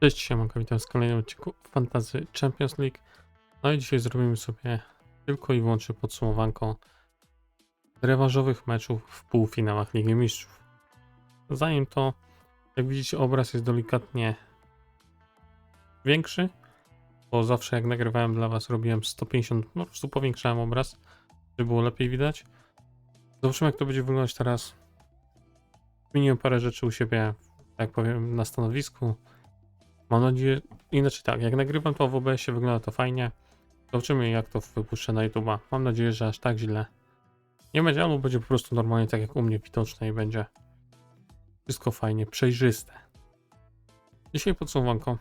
Cześć, siemanko, witam w kolejnym odcinku Fantasy Champions League. No i dzisiaj zrobimy sobie tylko i wyłącznie podsumowanko rewanżowych meczów w półfinałach Ligi Mistrzów. Zanim to, jak widzicie, obraz jest delikatnie większy, bo zawsze jak nagrywałem dla Was robiłem 150, no po prostu powiększałem obraz, żeby było lepiej widać. Zobaczymy jak to będzie wyglądać teraz. Zmieniłem parę rzeczy u siebie, tak powiem, na stanowisku. Mam nadzieję, inaczej tak, jak nagrywam to w OBS-ie wygląda to fajnie. Zobaczymy jak to wypuszczę na YouTube'a. Mam nadzieję, że aż tak źle nie będzie, albo będzie po prostu normalnie tak jak u mnie widoczne i będzie wszystko fajnie, przejrzyste. Dzisiaj podsumowanko.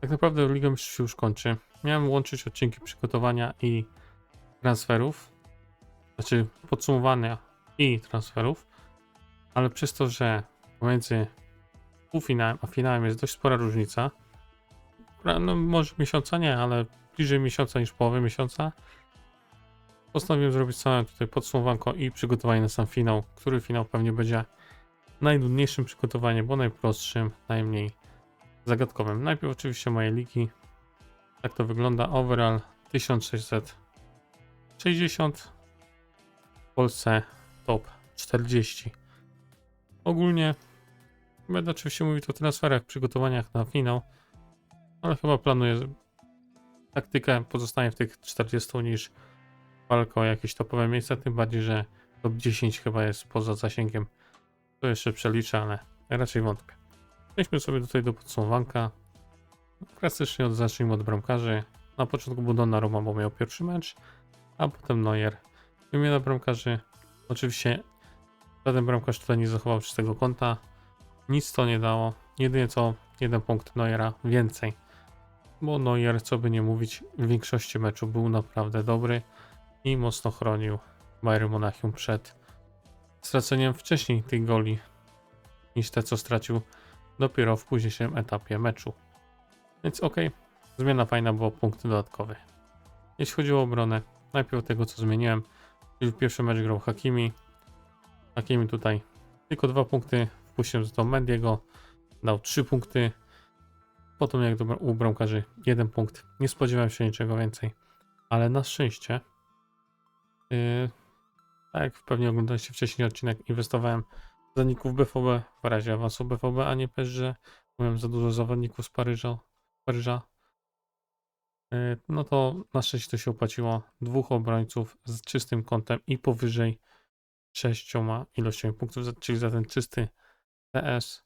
Tak naprawdę Liga Mistrzów się już kończy. Miałem łączyć odcinki przygotowania i transferów. Znaczy podsumowania i transferów. Ale przez to, że pomiędzy półfinałem, a finałem jest dość spora różnica. No może miesiąca nie, ale bliżej miesiąca niż połowy miesiąca. Postanowiłem zrobić same tutaj podsumowanko i przygotowanie na sam finał, który finał pewnie będzie najnudniejszym przygotowaniem, bo najprostszym, najmniej zagadkowym. Najpierw oczywiście moje ligi. Tak to wygląda. Overall 1660. W Polsce top 40. Ogólnie Będę oczywiście mówić o transferach, przygotowaniach na finał, ale chyba planuję taktykę pozostanie w tych 40 niż walka o jakieś topowe miejsca, tym bardziej, że top 10 chyba jest poza zasięgiem. To jeszcze przeliczę, ale raczej wątpię. Przejdźmy sobie tutaj do podsumowanka. Klasycznie od, zacznijmy od bramkarzy. Na początku był Donnarumma, bo miał pierwszy mecz, a potem Neuer. Wymiana bramkarzy. Oczywiście żaden bramkarz tutaj nie zachował czystego konta. Nic to nie dało. Jedynie co jeden punkt Neuera więcej. Bo Neuer, co by nie mówić, w większości meczu był naprawdę dobry i mocno chronił Bayern Monachium przed straceniem wcześniej tych goli niż te, co stracił dopiero w późniejszym etapie meczu. Więc ok, zmiana fajna, bo punkt dodatkowy. Jeśli chodzi o obronę, najpierw tego, co zmieniłem, czyli w pierwszy mecz grał Hakimi. Hakimi tutaj tylko dwa punkty wpuściłem za to Mendiego, dał 3 punkty. Potem jak dobra, u bramkarzy 1 punkt. Nie spodziewałem się niczego więcej. Ale na szczęście, yy, tak jak pewnie oglądaliście wcześniej odcinek, inwestowałem w zawodników BVB w razie awansu BVB, a nie PSG. Miałem za dużo zawodników z Paryża. Paryża. Yy, no to na szczęście to się opłaciło. Dwóch obrońców z czystym kątem i powyżej sześcioma ilościami punktów, czyli za ten czysty TS.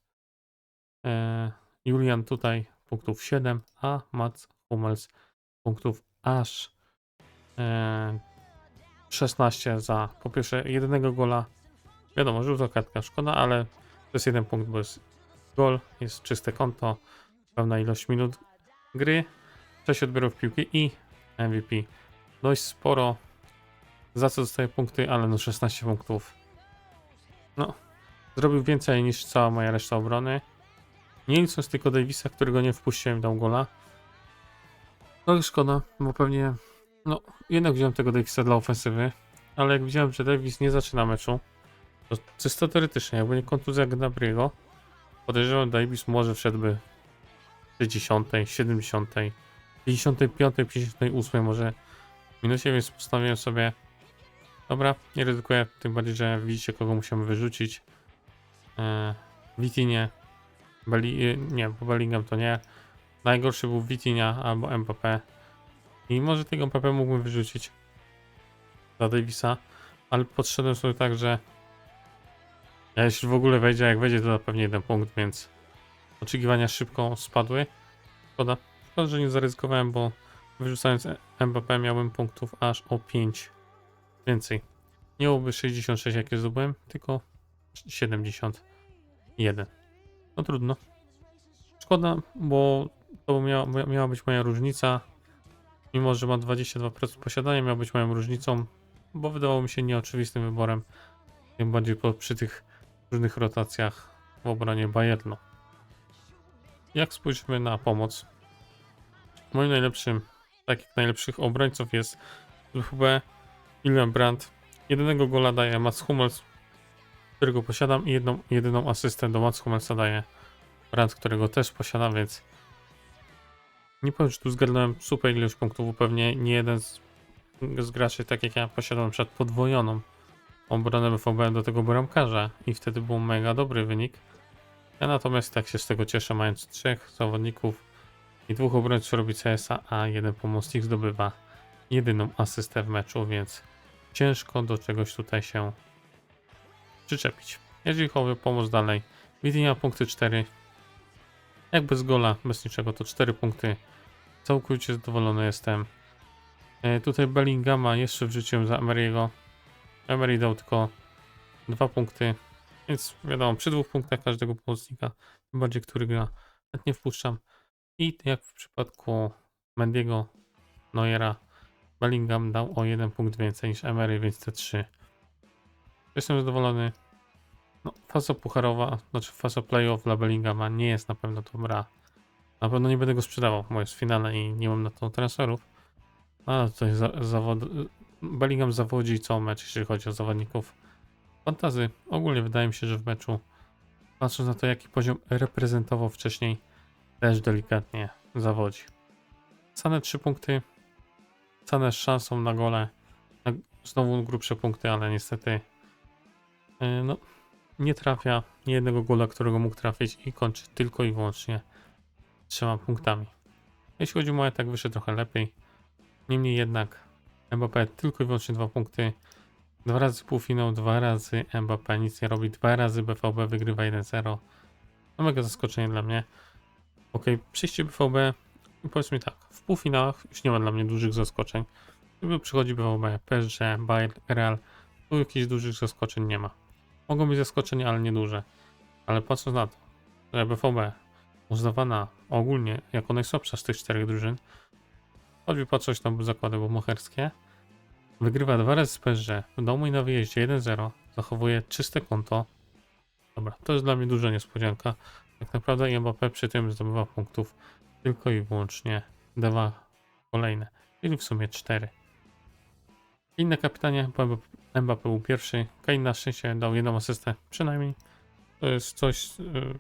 E, Julian tutaj punktów 7, a Mats Hummels punktów aż e, 16 za po pierwsze jednego gola. Wiadomo, żółta kartka szkoda, ale to jest jeden punkt, bo jest gol, jest czyste konto, pełna ilość minut gry, 6 odbiorów piłki i MVP. Dość sporo, za co dostaje punkty, ale no 16 punktów. No, Zrobił więcej niż cała moja reszta obrony. Nie licząc tylko Davisa, którego nie wpuściłem, dał gola. No szkoda, bo pewnie. No, jednak wziąłem tego Davisa dla ofensywy. Ale jak widziałem, że Davis nie zaczyna meczu, to czysto teoretycznie, jakby nie kontuzja Gnabriego, podejrzewam, Davis może wszedłby w 60, 70, 55, 58 może minusie, więc postanowiłem sobie dobra, nie ryzykuję, tym bardziej, że widzicie kogo musimy wyrzucić. E, Witinie, Belli, e, nie, bo Bellingham to nie. Najgorszy był Witinia albo MPP. I może tego MPP mógłbym wyrzucić dla Davisa, ale podszedłem sobie tak, że ja jeśli w ogóle wejdzie, jak wejdzie, to da pewnie jeden punkt, więc oczekiwania szybko spadły. Szkoda, szkoda, że nie zaryzykowałem, bo wyrzucając MPP miałbym punktów aż o 5 więcej. Nie byłoby 66 jakie zdobyłem, tylko 71. No trudno. Szkoda, bo to miała, miała być moja różnica. Mimo, że ma 22% posiadania, miała być moją różnicą, bo wydawało mi się nieoczywistym wyborem. Tym bardziej po, przy tych różnych rotacjach w obronie Bayernu. Jak spojrzymy na pomoc, moim najlepszym, takich najlepszych obrońców jest chyba William Brandt. Jedynego gola daje Mats Hummels, którego posiadam i jedną, jedyną asystę do Mats Hummelsa daje Brand, którego też posiadam, więc nie powiem, że tu zgarnąłem super ilość punktów, pewnie nie jeden z, z graczy, tak jak ja, posiadał przykład podwojoną obronę BVB do tego bramkarza i wtedy był mega dobry wynik. Ja natomiast tak się z tego cieszę, mając trzech zawodników i dwóch obrońców robi CS-a, a jeden pomocnik zdobywa jedyną asystę w meczu, więc ciężko do czegoś tutaj się przyczepić. Jeżeli o pomoc dalej, Widinia punkty 4. Jak bez gola, bez niczego, to 4 punkty. Całkowicie zadowolony jestem. E, tutaj Bellingama jeszcze wrzuciłem za Emery'ego. Emery dał tylko 2 punkty, więc wiadomo, przy dwóch punktach każdego pomocnika, tym bardziej który gra, chętnie wpuszczam. I jak w przypadku Mendiego, Neuera, Bellingham dał o jeden punkt więcej niż Emery, więc te 3. Jestem zadowolony. No, faza pucharowa, znaczy faza playoff dla Bellingama nie jest na pewno dobra. Na pewno nie będę go sprzedawał, bo jest finalne i nie mam na to transferów. Ale tutaj za, zawod... Bellingham zawodzi co mecz, jeśli chodzi o zawodników. Fantazy. Ogólnie wydaje mi się, że w meczu, patrząc na to, jaki poziom reprezentował wcześniej, też delikatnie zawodzi. Sane 3 punkty. Sane z szansą na gole. Znowu grubsze punkty, ale niestety yy, no, nie trafia nie jednego gola, którego mógł trafić i kończy tylko i wyłącznie trzema punktami. Jeśli chodzi o moje, tak wyszedł trochę lepiej. Niemniej jednak Mbappé tylko i wyłącznie dwa punkty. Dwa razy półfinał, dwa razy Mbappé nic nie robi, dwa razy BVB wygrywa 1-0. No mega zaskoczenie dla mnie. Ok, przyjście BVB, no powiedzmy tak, w półfinałach już nie ma dla mnie dużych zaskoczeń. Gdyby przychodzi BVB, PSG, Bayern, Real, tu jakichś dużych zaskoczeń nie ma. Mogą być zaskoczenia, ale nie duże. Ale patrząc na to, że BVB uznawana ogólnie jako najsłabsza z tych czterech drużyn, choćby patrzeć tam zakłady bomocherskie, wygrywa dwa razy z PSG, w domu i na wyjeździe 1-0, zachowuje czyste konto. Dobra, to jest dla mnie duża niespodzianka. Tak naprawdę Mbappé przy tym zdobywa punktów tylko i wyłącznie dwa kolejne, czyli w sumie cztery. Inne kapitanie, Mbappé był pierwszy, Kane na szczęście dał jedną asystę, przynajmniej. To jest coś, yy,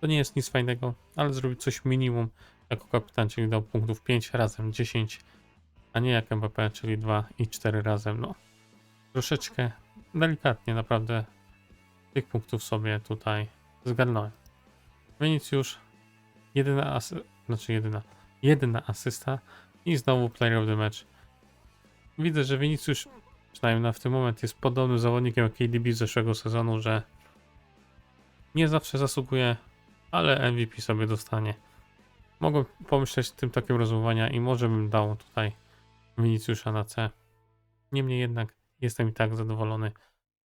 to nie jest nic fajnego, ale zrobił coś minimum jako kapitan, czyli dał punktów 5 razem 10, a nie jak Mbappé, czyli 2 i 4 razem. No, troszeczkę delikatnie naprawdę tych punktów sobie tutaj zgarnąłem. Vinicius, jedyna asy, znaczy jedyna, jedyna asysta i znowu player of the match. Widzę, że Vinicius przynajmniej na w tym moment jest podobnym zawodnikiem jak KDB z zeszłego sezonu, że nie zawsze zasługuje, ale MVP sobie dostanie. Mogę pomyśleć tym takim rozumowania i może bym dał tutaj Viniciusza na C. Niemniej jednak jestem i tak zadowolony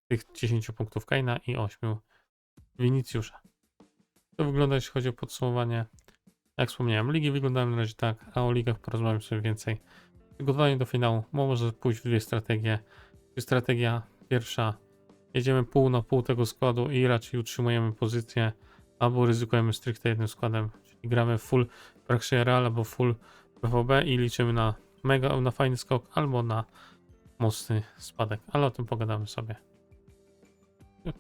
z tych 10 punktów Kaina i 8 Viniciusza. To wygląda jeśli chodzi o podsumowanie. Jak wspomniałem, ligi wyglądają na razie tak, a o ligach porozmawiam sobie więcej. Przygotowanie do finału może pójść w dwie strategie. Strategia pierwsza, jedziemy pół na pół tego składu i raczej utrzymujemy pozycję, albo ryzykujemy stricte jednym składem, czyli gramy full Praxia Real albo full PvB i liczymy na mega, na fajny skok, albo na mocny spadek, ale o tym pogadamy sobie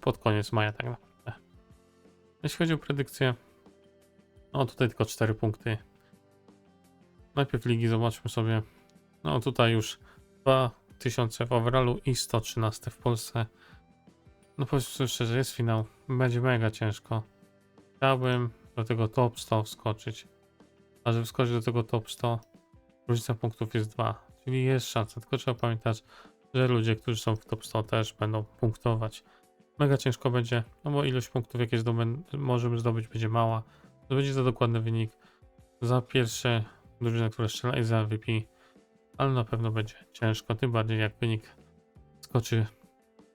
pod koniec maja tak naprawdę. Jeśli chodzi o predykcję, no tutaj tylko 4 punkty. Najpierw ligi zobaczmy sobie. No tutaj już 2000 w overallu i 113 w Polsce. No powiedzmy szczerze, jest finał. Będzie mega ciężko. Chciałbym do tego top 100 wskoczyć. A żeby wskoczyć do tego top 100, różnica punktów jest 2. Czyli jest szansa, tylko trzeba pamiętać, że ludzie, którzy są w top 100 też będą punktować. Mega ciężko będzie, no bo ilość punktów, jakie zdobę, możemy zdobyć, będzie mała. To będzie za dokładny wynik. Za pierwsze drużynę, która strzela i za MVP. Ale na pewno będzie ciężko, tym bardziej jak wynik skoczy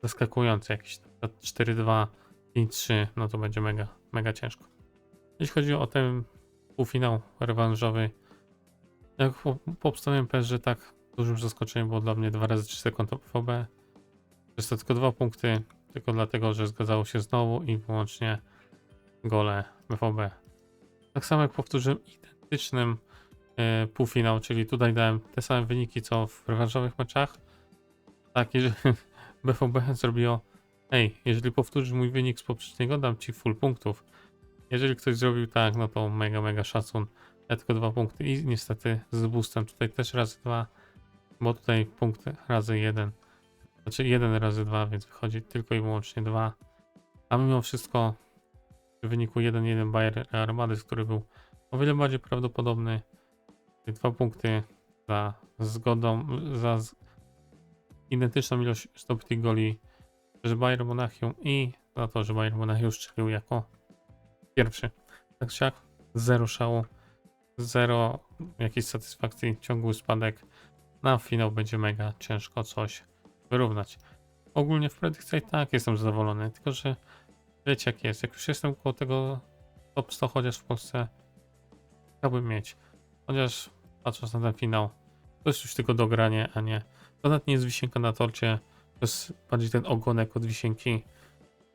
zaskakujący, jakiś 4-2, 5-3, no to będzie mega, mega ciężko. Jeśli chodzi o ten półfinał rewanżowy, jak po, po że tak dużym zaskoczeniem było dla mnie dwa razy 3 konto PvB. Jest to tylko dwa punkty, tylko dlatego, że zgadzało się znowu i wyłącznie gole BVB. Tak samo jak powtórzyłem identycznym półfinał, czyli tutaj dałem te same wyniki co w rewanżowych meczach. Tak, jeżeli BVB zrobiło, ej, jeżeli powtórzysz mój wynik z poprzedniego, dam ci full punktów. Jeżeli ktoś zrobił tak, no to mega, mega szacun. Ja tylko dwa punkty i niestety z boostem tutaj też razy dwa, bo tutaj punkty razy jeden. Znaczy jeden razy dwa, więc wychodzi tylko i wyłącznie dwa. A mimo wszystko w wyniku 1-1 Bayer Armades, który był o wiele bardziej prawdopodobny. Dwa punkty za zgodą, za z... identyczną ilość zdobytych goli przez Bayern Monachium i za to, że Bayern Monachium strzelił jako pierwszy. Tak siak, zero szału, zero jakiejś satysfakcji, ciągły spadek. Na finał będzie mega ciężko coś wyrównać. Ogólnie w predykcjach tak jestem zadowolony, tylko że wiecie jak jest, jak już jestem koło tego top 100 chociaż w Polsce chciałbym mieć. Chociaż patrząc na ten finał, to jest już tylko dogranie, a nie. To nawet nie jest wisienka na torcie, to jest bardziej ten ogonek od wisienki,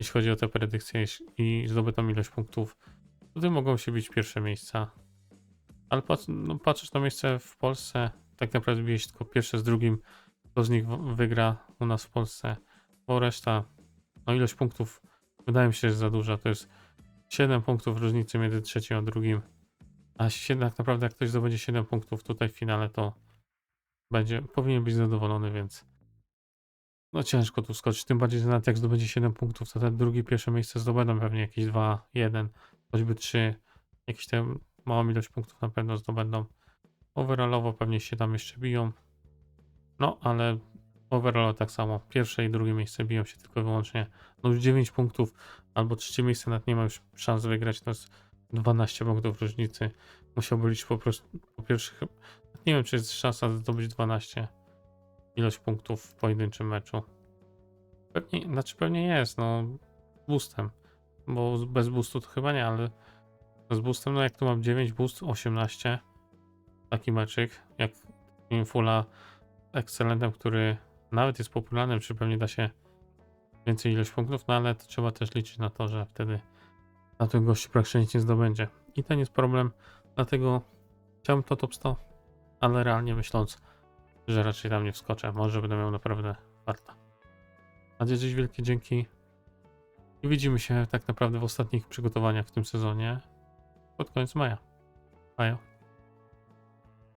jeśli chodzi o te predykcje i zdobytą ilość punktów. Tutaj mogą się bić pierwsze miejsca. Ale patrz, no, patrzysz na miejsce w Polsce, tak naprawdę bijeś tylko pierwsze z drugim, kto z nich wygra u nas w Polsce, bo reszta, no ilość punktów wydaje mi się, że jest za duża. To jest 7 punktów różnicy między trzecim a drugim. A się- tak naprawdę jak ktoś zdobędzie 7 punktów tutaj w finale, to będzie, powinien być zadowolony, więc no ciężko tu skoczyć. Tym bardziej, że nawet jak zdobędzie 7 punktów, to te drugie, pierwsze miejsce zdobędą pewnie jakieś 2, 1, choćby 3. Jakieś tam małą ilość punktów na pewno zdobędą. Overallowo pewnie się tam jeszcze biją. No, ale overall tak samo. Pierwsze i drugie miejsce biją się tylko i wyłącznie. No już 9 punktów, albo trzecie miejsce nawet nie ma już szans wygrać. To jest 12 punktów różnicy. Musiałby liczyć po prostu po pierwsze. chyb- Nie wiem, czy jest szansa zdobyć 12 ilość punktów w pojedynczym meczu. Pewnie, znaczy pewnie jest, no boostem. Bo bez boostu to chyba nie, ale z boostem, no jak tu mam 9 boost, 18. Taki meczyk, jak Infula Excelentem, który nawet jest popularnym, czy pewnie da się więcej ilość punktów, no ale to trzeba też liczyć na to, że wtedy na tym gościu praktycznie nie zdobędzie. I ten jest problem, dlatego chciałbym to top 100, ale realnie myśląc, że raczej tam nie wskoczę. Może będę miał naprawdę warta. A dziś wielkie dzięki. I widzimy się tak naprawdę w ostatnich przygotowaniach w tym sezonie pod koniec maja. Maja.